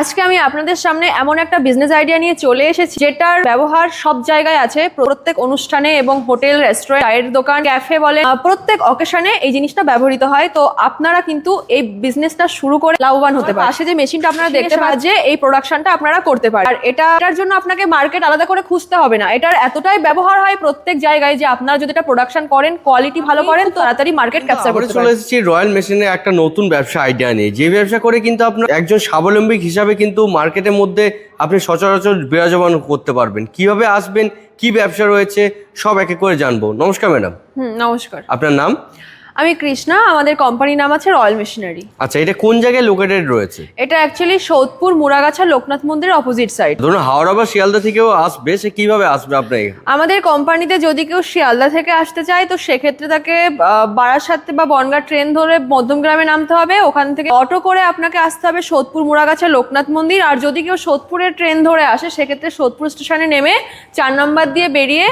আজকে আমি আপনাদের সামনে এমন একটা বিজনেস আইডিয়া নিয়ে চলে এসেছি যেটার ব্যবহার সব জায়গায় আছে। প্রত্যেক অনুষ্ঠানে এবং হোটেল রেস্টুরেন্ট চায়ের দোকান ক্যাফে বলে প্রত্যেক অকেশনে এই জিনিসটা ব্যবহৃত হয়। তো আপনারা কিন্তু এই বিজনেসটা শুরু করে লাভবান হতে পারে পাশে যে মেশিনটা আপনারা দেখতে পাচ্ছেন যে এই প্রোডাকশনটা আপনারা করতে পারেন। আর এটা এটার জন্য আপনাকে মার্কেট আলাদা করে খুঁজতে হবে না। এটার এতটাই ব্যবহার হয় প্রত্যেক জায়গায় যে আপনারা যদি এটা প্রোডাকশন করেন কোয়ালিটি ভালো করেন তো তাড়াতাড়ি মার্কেট ক্যাপচার আমরা করতে চলে এসেছি রয়্যাল মেশিনে একটা নতুন ব্যবসা আইডিয়া নিয়ে। যে ব্যবসা করে কিন্তু আপনার একজন স্বাবলম্বী হিসাবে কিন্তু মার্কেটের মধ্যে আপনি সচরাচর বিরাজমান করতে পারবেন। কীভাবে আসবেন কি ব্যবসা রয়েছে সব একে করে জানব। নমস্কার ম্যাডাম। নমস্কার। আপনার নাম? আমি কৃষ্ণা আমাদের কোম্পানির নাম আছে রয়্যাল মেশিনারি আচ্ছা এটা কোন জায়গায় লোকেটেড রয়েছে? এটা অ্যাকচুয়ালি সৌদপুর মুরাগাছা লোকনাথ মন্দিরের অপোজিট সাইড ধরুন হাওড়া বা শিয়ালদা থেকেও আসবে সে কীভাবে আসবে আপনার আমাদের কোম্পানিতে যদি কেউ শিয়ালদা থেকে আসতে চায় তো সেক্ষেত্রে তাকে বারাসাত বা বনগা ট্রেন ধরে মধ্যমগ্রামে নামতে হবে। ওখান থেকে অটো করে আপনাকে আসতে হবে সোদপুর মুরাগাছা লোকনাথ মন্দির। আর যদি কেউ সোদপুরের ট্রেন ধরে আসে সেক্ষেত্রে সোদপুর স্টেশনে নেমে চার নম্বর দিয়ে বেরিয়ে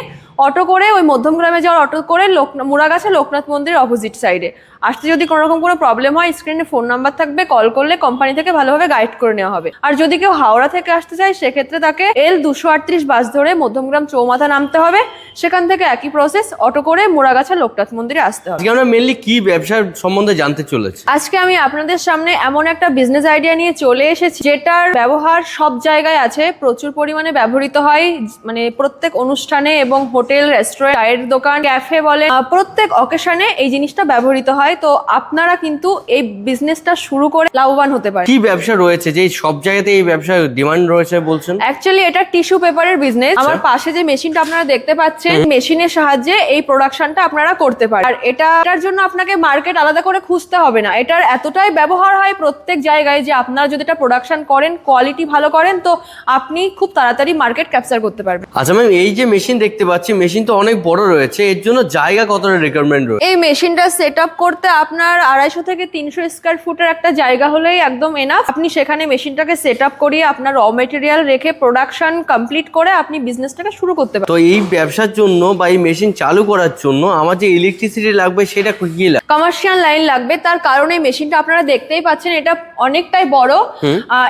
অটো করে ওই মধ্যমগ্রামে যাওয়ার অটো করে লোক মুরাগাছা লোকনাথ মন্দিরের অপোজিট সাইডে আসতে যদি কোনো রকম কোনো প্রবলেম হয় স্ক্রিনে ফোন নাম্বার থাকবে কল করলে কোম্পানি থেকে ভালোভাবে গাইড করে নেওয়া হবে। আর যদি কেউ হাওড়া থেকে আসতে চায় সেক্ষেত্রে তাকে এল দুশো আটত্রিশ বাস ধরে মধ্যমগ্রাম চৌমাথা নামতে হবে। সেখান থেকে একই প্রসেস অটো করে মুরাগাছা লোকনাথ মন্দিরে আসতে হবে। আমরা মেনলি কি ব্যবসার সম্বন্ধে জানতে চলেছি? আজকে আমি আপনাদের সামনে এমন একটা বিজনেস আইডিয়া নিয়ে চলে এসেছি যেটার ব্যবহার সব জায়গায় আছে প্রচুর পরিমাণে ব্যবহৃত হয় মানে প্রত্যেক অনুষ্ঠানে এবং হোটেল রেস্টুরেন্ট চায়ের দোকান ক্যাফে বলে প্রত্যেক অকেশনে এই জিনিসটা ব্যবহৃত হয়। তো আপনারা কিন্তু এই বিজনেসটা শুরু করে লাভবান হতে পারেন। কি ব্যবসা রয়েছে? যে সব জায়গাতে এই ব্যবসার ডিমান্ড রয়েছে বলছেন? অ্যাকচুয়ালি এটা টিস্যু পেপারের বিজনেস আমার পাশে যে মেশিনটা আপনারা দেখতে পাচ্ছেন মেশিনের সাহায্যে এই প্রোডাকশনটা আপনারা করতে পারেন। আর এটা এটার জন্য আপনাকে মার্কেট আলাদা করে খুঁজতে হবে না। এটার এতটাই ব্যবহার হয় প্রত্যেক জায়গায় যে আপনারা যদি এটা প্রোডাকশন করেন কোয়ালিটি ভালো করেন তো আপনি খুব তাড়াতাড়ি মার্কেট ক্যাপচার করতে পারবেন। আচ্ছা ম্যাম এই যে মেশিন দেখতে পাচ্ছি মেশিন তো অনেক বড় রয়েছে এর জন্য জায়গা কতটা রিকোয়ারমেন্ট রয়েছে? এই মেশিনটা সেট আপ করতে আপনার আড়াইশো থেকে তিনশো স্কোয়ার ফুটের একটা জায়গা হলেই একদম এনাফ আপনি সেখানে মেশিনটাকে সেট আপ করিয়ে আপনার র মেটেরিয়াল রেখে প্রোডাকশন কমপ্লিট করে আপনি বিজনেসটাকে শুরু করতে পারেন তো এই ব্যবসার জন্য বা এই মেশিন চালু করার জন্য আমার যে ইলেকট্রিসিটি লাগবে সেটা কি লাগবে কমার্শিয়াল লাইন লাগবে তার কারণে মেশিনটা আপনারা দেখতেই পাচ্ছেন এটা অনেকটাই বড়।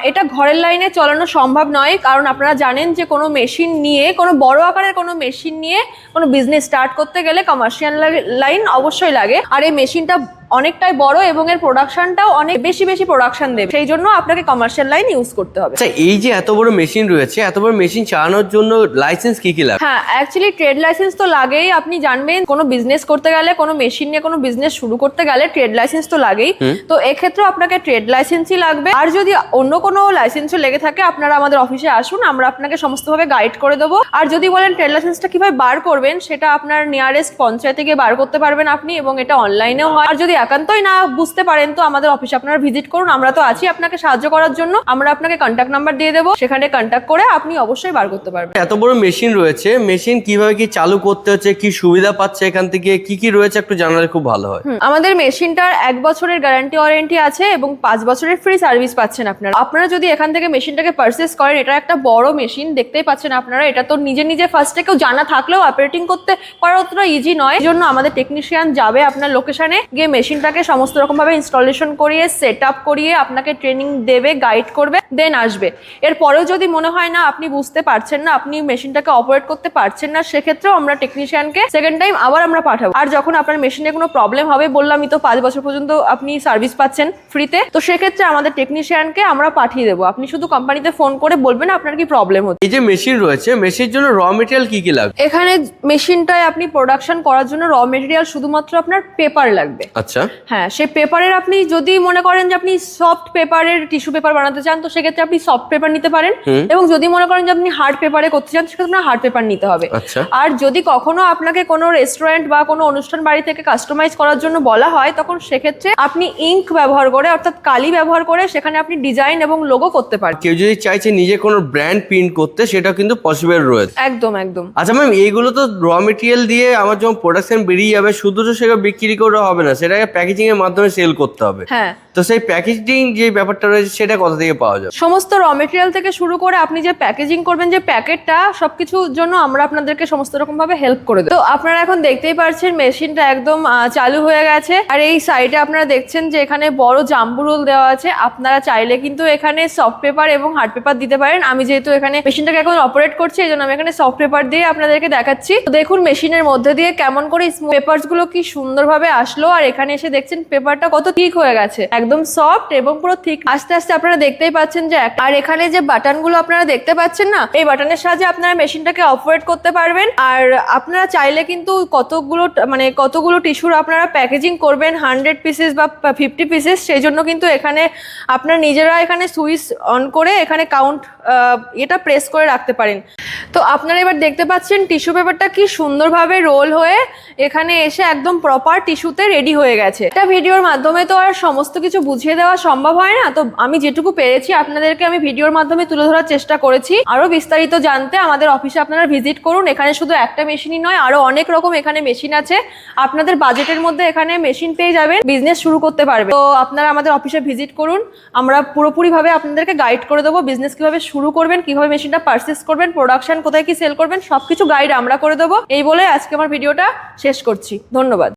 এটা ঘরের লাইনে চালানো সম্ভব নয় কারণ আপনারা জানেন যে কোনো মেশিন নিয়ে কোনো বড় আকারের কোনো মেশিন নিয়ে কোনো বিজনেস স্টার্ট করতে গেলে কমার্শিয়াল লাইন অবশ্যই লাগে। আর এই মেশিনটা অনেকটাই বড় এবং এর প্রোডাকশনটাও অনেক বেশি বেশি প্রোডাকশন দেবে। সেই জন্য আপনাকে কমার্শিয়াল লাইন ইউজ করতে হবে। আচ্ছা এই যে এত বড় মেশিন রয়েছে এত বড় মেশিন চালানোর জন্য লাইসেন্স কি কি লাগবে? হ্যাঁ অ্যাকচুয়ালি ট্রেড লাইসেন্স তো লাগেই। আপনি জানবেন কোনো বিজনেস করতে গেলে কোনো মেশিন নিয়ে কোনো বিজনেস শুরু করতে গেলে ট্রেড লাইসেন্স তো লাগেই। তো এক্ষেত্রেও আপনাকে ট্রেড লাইসেন্সই লাগবে। আর যদি অন্য কোনো লাইসেন্সও লেগে থাকে আপনারা আমাদের অফিসে আসুন আমরা আপনাকে সমস্তভাবে গাইড করে দেবো। আর যদি বলেন ট্রেড লাইসেন্সটা কীভাবে বার করবেন সেটা আপনার নিয়ারেস্ট পঞ্চায়েতে গিয়ে বার করতে পারবেন আপনি এবং এটা অনলাইনেও হয়। আর যদি একান্তই না বুঝতে পারেন তো আমাদের অফিসে আপনারা ভিজিট করুন আমরা তো আছি আপনাকে সাহায্য করার জন্য আমরা আপনাকে কন্ট্যাক্ট নাম্বার দিয়ে দেবো সেখানে কন্ট্যাক্ট করে আপনি অবশ্যই বার করতে পারবেন। এত বড় মেশিন রয়েছে মেশিন কীভাবে কি চালু করতে হচ্ছে কি সুবিধা পাচ্ছে এখান থেকে কি কি রয়েছে একটু জানালে খুব ভালো হয়। আমাদের মেশিনটার এক বছরের গ্যারান্টি ওয়ারেন্টি আছে এবং পাঁচ বছরের ফ্রি সার্ভিস পাচ্ছেন আপনারা। আপনারা যদি এখান থেকে মেশিনটাকে পারচেস করেন এটা একটা বড় মেশিন দেখতেই পাচ্ছেন আপনারা এটা তো নিজে নিজে ফার্স্টে কেউ জানা থাকলেও অপারেটিং করতে করা অতটা ইজি নয় জন্য আমাদের টেকনিশিয়ান যাবে আপনার লোকেশনে গিয়ে মেশিনটাকে সমস্ত রকম ভাবে ইনস্টলেশন করিয়ে সেট আপ করিয়ে আপনাকে ট্রেনিং দেবে গাইড করবে দেন আসবে। এরপরেও যদি মনে হয় না আপনি বুঝতে পারছেন না আপনি মেশিনটাকে অপারেট করতে পারছেন না সেক্ষেত্রেও আমরা টেকনিশিয়ানকে সেকেন্ড টাইম আবার আমরা পাঠাবো। আর যখন আপনার মেশিনে কোনো প্রবলেম হবে বললামই তো পাঁচ বছর পর্যন্ত আপনি সার্ভিস পাচ্ছেন ফ্রিতে তো সেক্ষেত্রে আমাদের টেকনিশিয়ানকে আমরা পাঠিয়ে দেবো। আপনি শুধু কোম্পানিতে ফোন করে বলবেন আপনার কি প্রবলেম হচ্ছে। এই যে মেশিন রয়েছে মেশিনের জন্য র মেটেরিয়াল কি কি লাগবে? এখানে মেশিনটায় আপনি প্রোডাকশন করার জন্য র মেটেরিয়াল শুধুমাত্র আপনার পেপার লাগবে। আচ্ছা। হ্যাঁ সে পেপারের আপনি যদি মনে করেন যে আপনি সফট পেপারের টিস্যু পেপার বানাতে চান তো সেক্ষেত্রে আপনি সফট পেপার নিতে পারেন। এবং যদি মনে করেন যে আপনি হার্ড পেপারে করতে চান সেক্ষেত্রে আপনার হার্ড পেপার নিতে হবে। আচ্ছা। আর যদি কখনো আপনাকে কোনো রেস্টুরেন্ট বা কোনো অনুষ্ঠান বাড়ি থেকে কাস্টমাইজ করার জন্য বলা হয় তখন সেক্ষেত্রে আপনি ইঙ্ক ব্যবহার করে অর্থাৎ কালি ব্যবহার করে সেখানে আপনি ডিজাইন এবং লোগো করতে পারেন। কেউ যদি চাইছে নিজে কোনো ব্র্যান্ড প্রিন্ট করতে সেটা কিন্তু পসিবল রয়েছে। একদম একদম। আচ্ছা ম্যাম এইগুলো তো র মেটেরিয়াল দিয়ে আমার যখন প্রোডাকশন বেরিয়ে যাবে শুধু তো সেগুলো বিক্রি করে হবে না সেটাকে প্যাকেজিং এর মাধ্যমে সেল করতে হবে। হ্যাঁ। তো সেই প্যাকেজিং যে ব্যাপারটা রয়েছে সেটা কোথা থেকে পাওয়া যাবে? সমস্ত র মেটেরিয়াল থেকে শুরু করে আপনি যে প্যাকেজিং করবেন যে প্যাকেটটা সবকিছুর জন্য আমরা আপনাদেরকে সমস্ত রকম ভাবে হেল্প করে দেবো। তো আপনারা এখন দেখতেই পাচ্ছেন মেশিনটা একদম চালু হয়ে গেছে। আর এই সাইডে আপনারা দেখছেন যে এখানে বড় জাম্বু রোল দেওয়া আছে। আপনারা চাইলে কিন্তু এখানে সফট পেপার এবং হার্ড পেপার দিতে পারেন। আমি যেহেতু এখানে মেশিনটাকে এখন অপারেট করছি এই জন্য আমি এখানে সফট পেপার দিয়ে আপনাদেরকে দেখাচ্ছি। তো দেখুন মেশিনের মধ্যে দিয়ে কেমন করে পেপারসগুলো কি সুন্দরভাবে আসলো। আর এখানে এসে দেখছেন পেপারটা কত ঠিক হয়ে গেছে। একদম সফট এবং পুরো ঠিক আস্তে আস্তে আপনারা দেখতেই পাচ্ছেন যে আর এখানে যে বাটনগুলো আপনারা দেখতে পাচ্ছেন না, এই বাটনের সাহায্যে আপনারা মেশিনটাকে অপারেট করতে পারবেন। আর আপনারা চাইলে কিন্তু কতগুলো মানে কতগুলো টিস্যুর আপনারা প্যাকেজিং করবেন হান্ড্রেড পিসেস বা ফিফটি পিসেস সেই জন্য কিন্তু এখানে আপনারা নিজেরা এখানে সুইচ অন করে এখানে কাউন্ট এটা প্রেস করে রাখতে পারেন। তো আপনারা এবার দেখতে পাচ্ছেন টিস্যু পেপারটা কি সুন্দরভাবে রোল হয়ে এখানে এসে একদম প্রপার টিস্যুতে রেডি হয়ে গেছে। এটা ভিডিওর মাধ্যমে তো আর সমস্ত কিছু বুঝিয়ে দেওয়া সম্ভব হয় না। তো আমি যেটুকু পেরেছি, আপনাদেরকে আমি ভিডিওর মাধ্যমে তুলে ধরার চেষ্টা করেছি। আরও বিস্তারিত জানতে আমাদের অফিসে আপনারা ভিজিট করুন। এখানে শুধু একটা মেশিনই নয়, আরও অনেক রকম এখানে মেশিন আছে। আপনাদের বাজেটের মধ্যে এখানে মেশিন পেয়ে যাবেন বিজনেস শুরু করতে পারবে তো আপনারা আমাদের অফিসে ভিজিট করুন। আমরা পুরোপুরিভাবে আপনাদেরকে গাইড করে দেবো বিজনেস কীভাবে শুরু করবেন, কীভাবে মেশিনটা পারচেস করবেন প্রোডাকশন কোথায় কি সেল করবেন, সবকিছু গাইড আমরা করে দেবো। এই বলে আজকে আমার ভিডিওটা শেষ করছি। ধন্যবাদ।